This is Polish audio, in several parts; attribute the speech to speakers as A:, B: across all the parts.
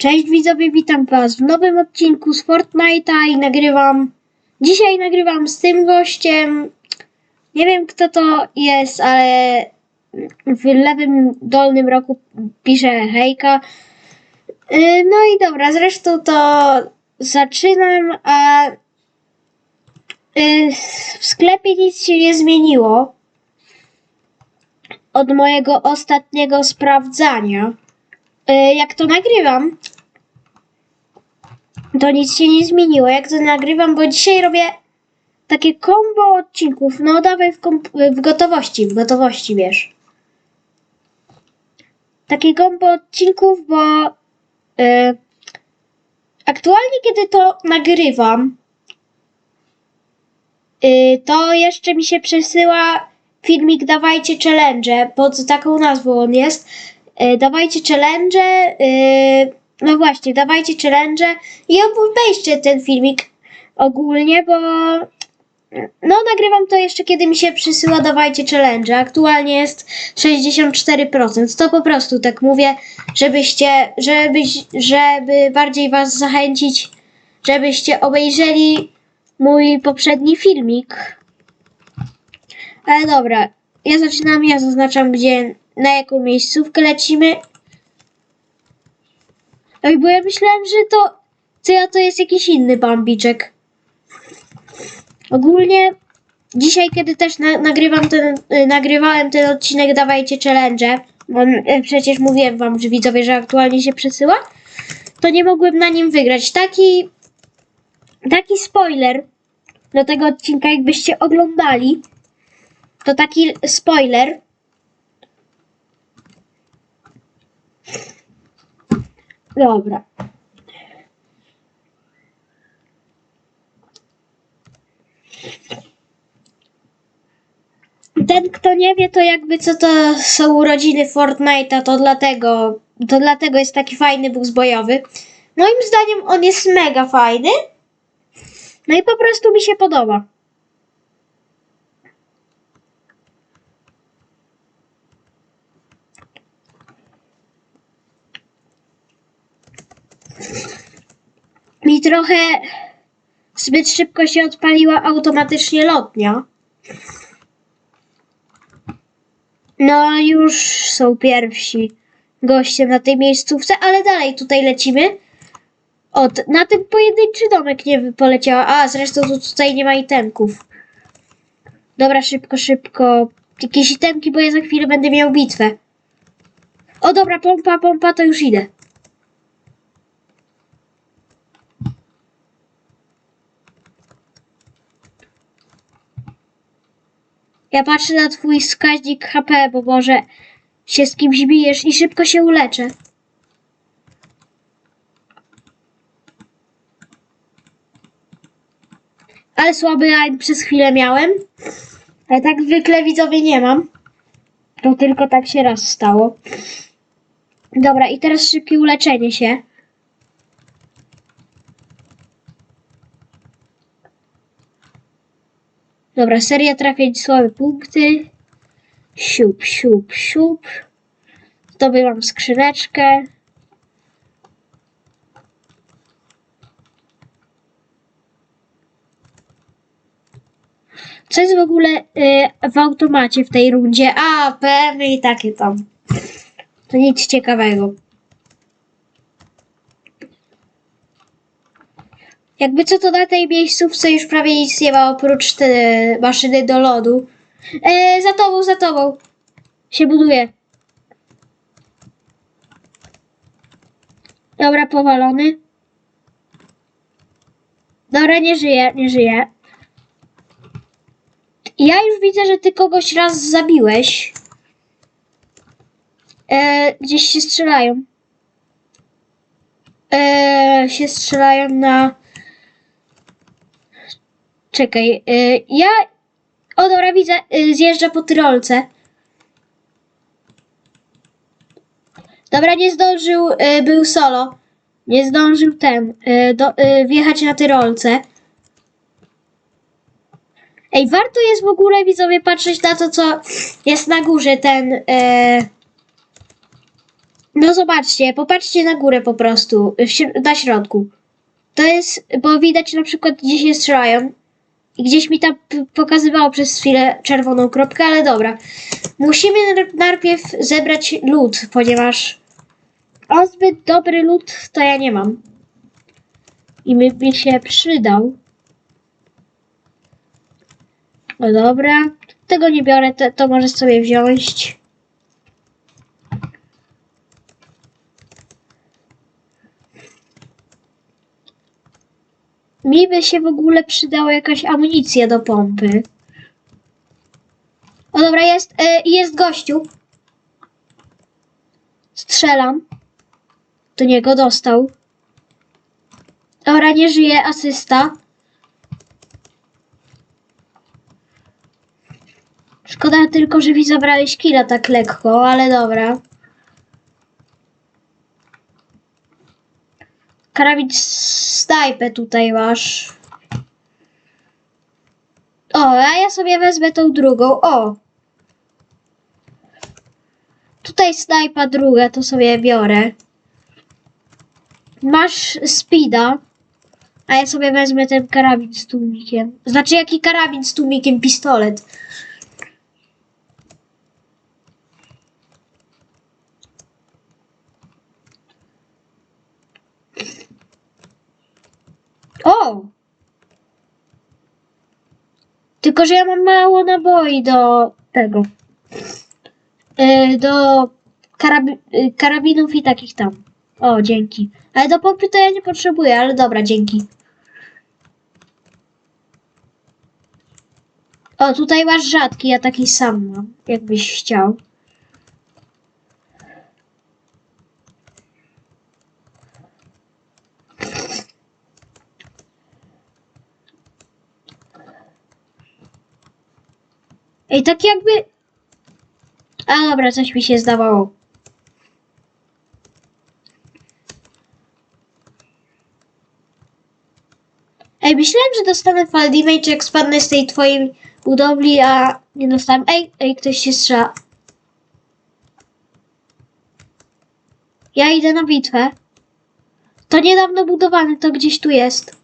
A: Cześć widzowie, witam was w nowym odcinku z Fortnite'a i nagrywam... Dzisiaj nagrywam z tym gościem. Nie wiem kto to jest, ale w lewym dolnym roku pisze hejka. Yy, No i dobra, zresztą to zaczynam, a yy, w sklepie nic się nie zmieniło od mojego ostatniego sprawdzania. Yy, Jak to nagrywam, to nic się nie zmieniło. Jak to nagrywam, bo dzisiaj robię takie combo odcinków. No dawaj w, w gotowości, w gotowości wiesz. Takie combo odcinków, bo yy, aktualnie kiedy to nagrywam, yy, to jeszcze mi się przesyła filmik Dawajcie Challenge, pod taką nazwą on jest. Yy, dawajcie Challenge, yy, no właśnie, dawajcie challenge i obejrzcie ten filmik ogólnie, bo no nagrywam to jeszcze kiedy mi się przysyła dawajcie challenge. Aktualnie jest 64%. To po prostu tak mówię, żebyście, żebyś, żeby bardziej was zachęcić, żebyście obejrzeli mój poprzedni filmik. Ale dobra, ja zaczynam, ja zaznaczam gdzie, na jaką miejscówkę lecimy. Oj, bo ja myślałem, że to. Co ja to jest jakiś inny bambiczek. Ogólnie dzisiaj, kiedy też na, nagrywam ten, y, nagrywałem ten odcinek Dawajcie Challenge, bo y, przecież mówiłem wam, że widzowie, że aktualnie się przesyła, to nie mogłem na nim wygrać. Taki taki spoiler do tego odcinka, jakbyście oglądali, to taki spoiler. Dobra. Ten, kto nie wie, to jakby co to są urodziny Fortnite'a, to dlatego, to dlatego jest taki fajny bus bojowy. Moim zdaniem on jest mega fajny. No i po prostu mi się podoba. Mi trochę zbyt szybko się odpaliła automatycznie lotnia. No, już są pierwsi goście na tej miejscówce, ale dalej tutaj lecimy. Od, na ten pojedynczy domek nie poleciała. A, zresztą tu tutaj nie ma itemków. Dobra, szybko, szybko. Jakieś itemki, bo ja za chwilę będę miał bitwę. O, dobra, pompa, pompa, to już idę. Ja patrzę na twój wskaźnik HP, bo może się z kimś bijesz i szybko się uleczę. Ale słaby aim przez chwilę miałem. Ale tak zwykle widzowie nie mam. To tylko tak się raz stało. Dobra, i teraz szybkie uleczenie się. Dobra, seria trafień słabe punkty. Siup, siup, siup. Zdobywam skrzyneczkę. Co jest w ogóle y, w automacie w tej rundzie? A, PM i takie tam. To nic ciekawego. Jakby co to na tej miejscówce już prawie nic nie ma oprócz te maszyny do lodu. E, za tobą, za tobą. Się buduje. Dobra, powalony. Dobra, nie żyje, nie żyje. Ja już widzę, że ty kogoś raz zabiłeś. E, gdzieś się strzelają. E, się strzelają na... Czekaj, y, ja. O, dobra, widzę, y, zjeżdża po tyrolce. Dobra, nie zdążył, y, był solo. Nie zdążył ten, do, wjechać na tyrolce. Ej, warto jest w ogóle, widzowie, patrzeć na to, co jest na górze, ten. No zobaczcie, popatrzcie na górę po prostu, na środku. To jest, bo widać na przykład gdzie się strzelają. I gdzieś mi tam pokazywało przez chwilę czerwoną kropkę, ale dobra. Musimy najpierw zebrać lód, ponieważ o zbyt dobry lód to ja nie mam. I mi się przydał. No dobra, tego nie biorę, to, to możesz sobie wziąć. Mi by się w ogóle przydała jakaś amunicja do pompy. O dobra, jest, e, jest gościu. Strzelam. Do niego dostał. Dobra, nie żyje, asysta. Szkoda tylko, że mi zabrałeś killa tak lekko, ale dobra. Karabin snajpę tutaj masz. O, a ja sobie wezmę tą drugą. O! Tutaj snajpa druga, to sobie biorę. Masz speeda, a ja sobie wezmę ten karabin z tłumikiem. Znaczy, jaki karabin z tłumikiem? Pistolet. O! Tylko, że ja mam mało naboi do tego. Yy, do karabi yy, karabinów i takich tam. O, dzięki. Ale do pompy to ja nie potrzebuję, ale dobra, dzięki. O, tutaj masz rzadki, ja taki sam mam, jakbyś chciał. Ej, tak jakby... A dobra, coś mi się zdawało. Ej, myślałem, że dostanę fall damage, jak spadnę z tej twojej budowli, a nie dostałem. Ej, ej, ktoś się strzela. Ja idę na bitwę. To niedawno budowany, to gdzieś tu jest.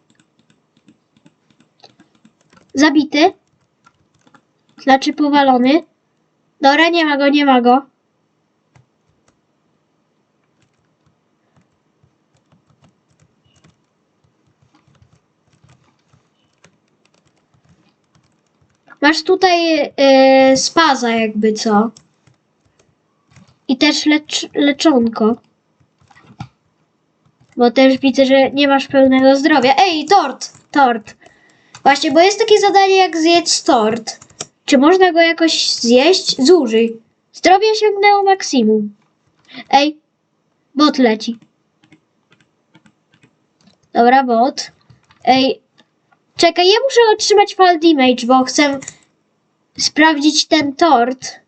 A: Zabity. Znaczy powalony. Dobra, nie ma go, nie ma go. Masz tutaj yy, spaza jakby co. I też lecz, leczonko. Bo też widzę, że nie masz pełnego zdrowia. Ej, tort! Tort. Właśnie, bo jest takie zadanie jak zjedz tort. Czy można go jakoś zjeść? Zużyj. Zdrowie osiągnęło maksimum. Ej, bot leci. Dobra, bot. Ej, czekaj, ja muszę otrzymać fall damage, bo chcę sprawdzić ten tort.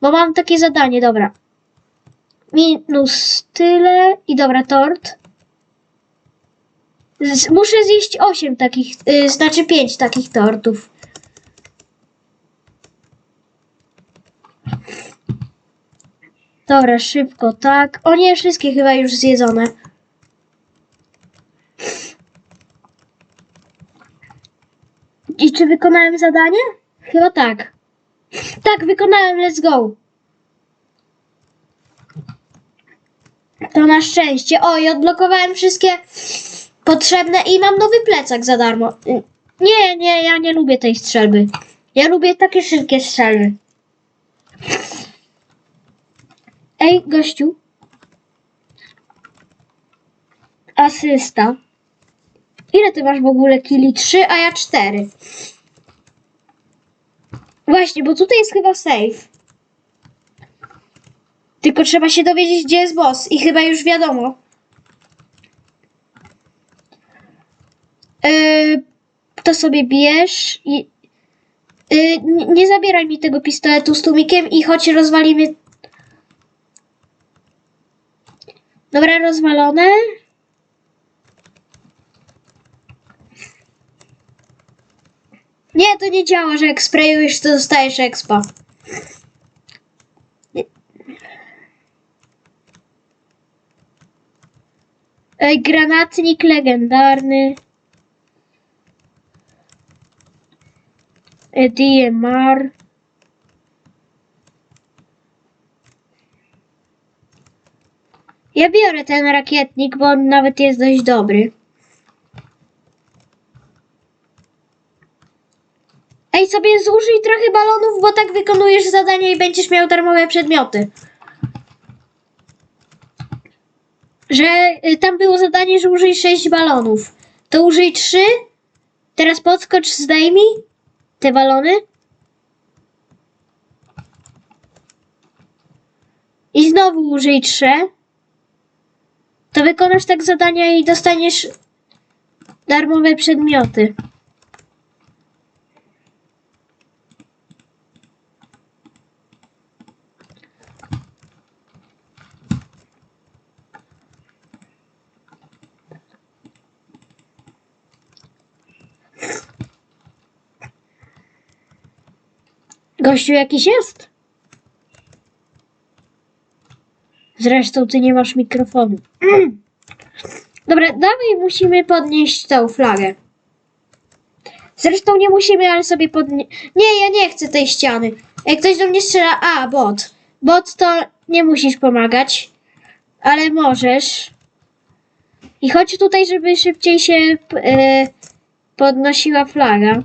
A: Bo mam takie zadanie, dobra. Minus tyle i dobra, tort. Z, muszę zjeść 8 takich, y, znaczy 5 takich tortów. Dobra, szybko, tak. O nie, wszystkie chyba już zjedzone. I czy wykonałem zadanie? Chyba tak. Tak, wykonałem, let's go. To na szczęście. O, i odblokowałem wszystkie potrzebne i mam nowy plecak za darmo. Nie, nie, ja nie lubię tej strzelby. Ja lubię takie szybkie strzelby. Ej, gościu. Asysta. Ile ty masz w ogóle kili? Trzy, a ja cztery. Właśnie, bo tutaj jest chyba safe. Tylko trzeba się dowiedzieć, gdzie jest boss. I chyba już wiadomo. Yy, to sobie bierz i... Yy, nie zabieraj mi tego pistoletu z tłumikiem i choć rozwalimy... Dobra, rozwalone. Nie, to nie działa, że jak sprayujesz, to dostajesz expa. Ej, granatnik legendarny. DMR. Ja biorę ten rakietnik, bo on nawet jest dość dobry. Ej, sobie zużyj trochę balonów, bo tak wykonujesz zadania i będziesz miał darmowe przedmioty. Że y, tam było zadanie, że użyj 6 balonów. To użyj 3. Teraz podskocz, zdejmij te balony. I znowu użyj 3. Wykonasz tak zadania i dostaniesz darmowe przedmioty. Gościu jakiś jest? Zresztą ty nie masz mikrofonu. Mm. Dobra, dawaj musimy podnieść tą flagę. Zresztą nie musimy, ale sobie podnieść. Nie, ja nie chcę tej ściany. Jak ktoś do mnie strzela, a bot. Bot to nie musisz pomagać, ale możesz. I chodź tutaj, żeby szybciej się e, podnosiła flaga.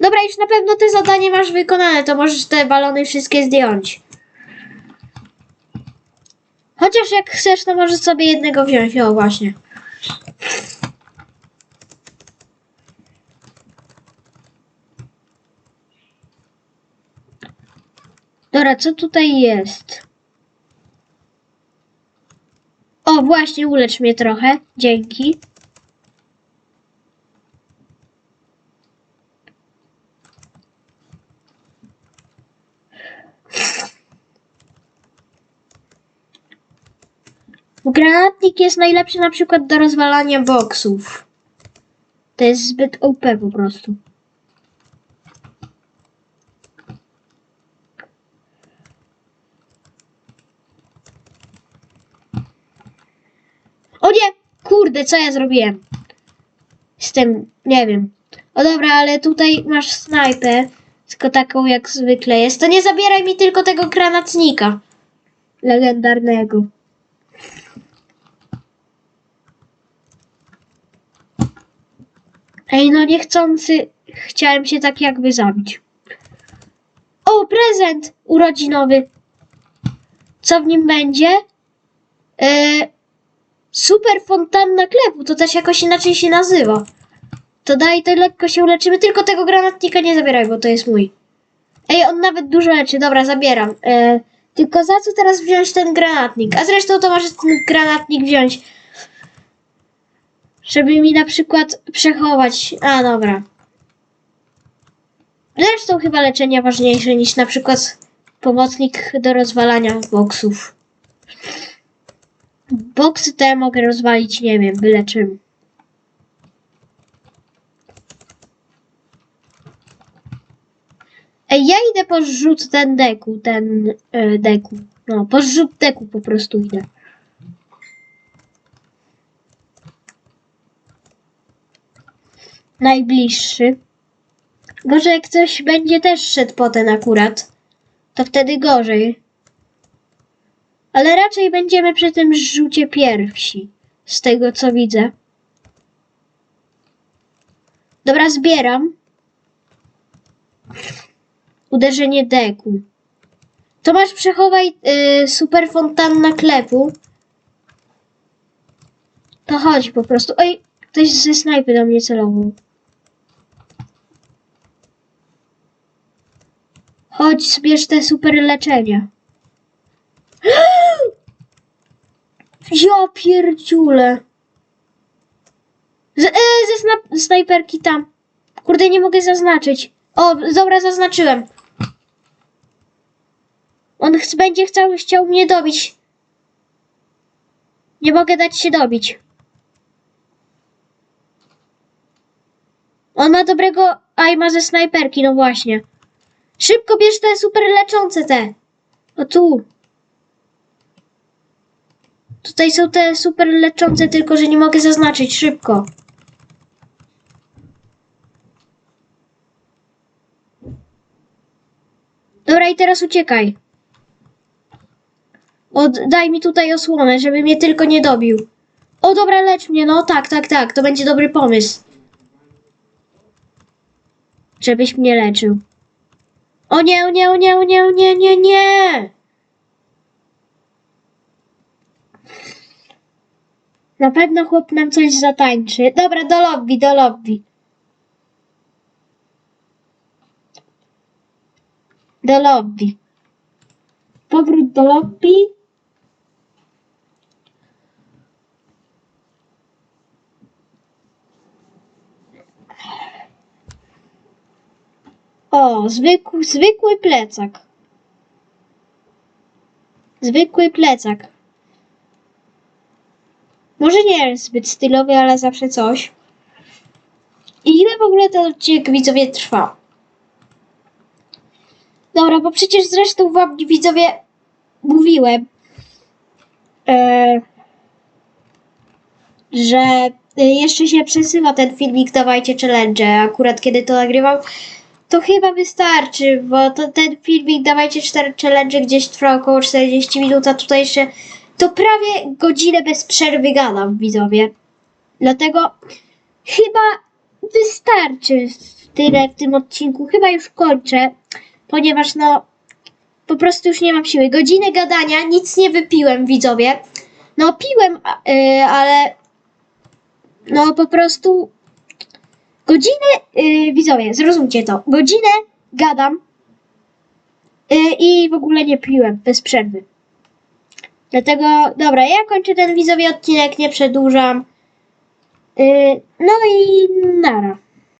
A: Dobra, już na pewno te zadanie masz wykonane, to możesz te balony wszystkie zdjąć. Chociaż jak chcesz, to możesz sobie jednego wziąć. O, właśnie. Dobra, co tutaj jest? O, właśnie, ulecz mnie trochę. Dzięki. Granatnik jest najlepszy na przykład do rozwalania boksów. To jest zbyt OP po prostu. O nie! Kurde, co ja zrobiłem? Z tym, nie wiem. O dobra, ale tutaj masz snajpę. Tylko taką jak zwykle jest. To nie zabieraj mi tylko tego granatnika. Legendarnego. Ej, no niechcący chciałem się tak jakby zabić. O, prezent urodzinowy. Co w nim będzie? E, super fontanna klepu, to też jakoś inaczej się nazywa. To daj, to lekko się uleczymy, tylko tego granatnika nie zabieraj, bo to jest mój. Ej, on nawet dużo leczy, dobra, zabieram. E, tylko za co teraz wziąć ten granatnik? A zresztą to możesz ten granatnik wziąć żeby mi na przykład przechować. A dobra. Zresztą chyba leczenia ważniejsze niż na przykład pomocnik do rozwalania boksów. Boksy te mogę rozwalić, nie wiem, byle czym. Ej, ja idę po zrzut ten deku, ten e, deku. No, po zrzut deku po prostu idę. Najbliższy. Gorzej jak ktoś będzie też szedł po ten akurat, to wtedy gorzej. Ale raczej będziemy przy tym rzucie pierwsi, z tego co widzę. Dobra, zbieram. Uderzenie deku. To masz przechowaj y, super fontanna klepu. To chodź po prostu. Oj, ktoś ze snajpy do mnie celował. Chodź, zbierz te super leczenie. Ja pierdziule. Z, e, ze sna, snajperki tam. Kurde, nie mogę zaznaczyć. O, dobra, zaznaczyłem. On ch będzie chciał, chciał mnie dobić. Nie mogę dać się dobić. On ma dobrego aima ze snajperki, no właśnie. Szybko bierz te super leczące te. O tu. Tutaj są te super leczące, tylko że nie mogę zaznaczyć szybko. Dobra, i teraz uciekaj. Oddaj mi tutaj osłonę, żeby mnie tylko nie dobił. O, dobra, lecz mnie, no tak, tak, tak, to będzie dobry pomysł. Żebyś mnie leczył. O nie, o nie, o nie, o nie, o nie, nie, nie! Na pewno chłop nam coś zatańczy. Dobra, do lobby, do lobby. Do lobby. Powrót do lobby. O, zwykły, zwykły plecak. Zwykły plecak. Może nie jest zbyt stylowy, ale zawsze coś. I ile w ogóle ten odcinek widzowie trwa? Dobra, bo przecież zresztą wam widzowie mówiłem, e, że e, jeszcze się przesyła ten filmik Dawajcie Challenge. Akurat kiedy to nagrywam, to chyba wystarczy, bo to, ten filmik Dawajcie 4 Challenge gdzieś trwa około 40 minut, a tutaj jeszcze to prawie godzinę bez przerwy gadam, widzowie. Dlatego chyba wystarczy tyle w tym odcinku. Chyba już kończę, ponieważ no po prostu już nie mam siły. Godzinę gadania, nic nie wypiłem, widzowie. No piłem, yy, ale no po prostu godzinę, yy, widzowie, zrozumcie to. Godzinę gadam yy, i w ogóle nie piłem bez przerwy. Dlatego, dobra, ja kończę ten widzowie odcinek, nie przedłużam. Yy, no i nara.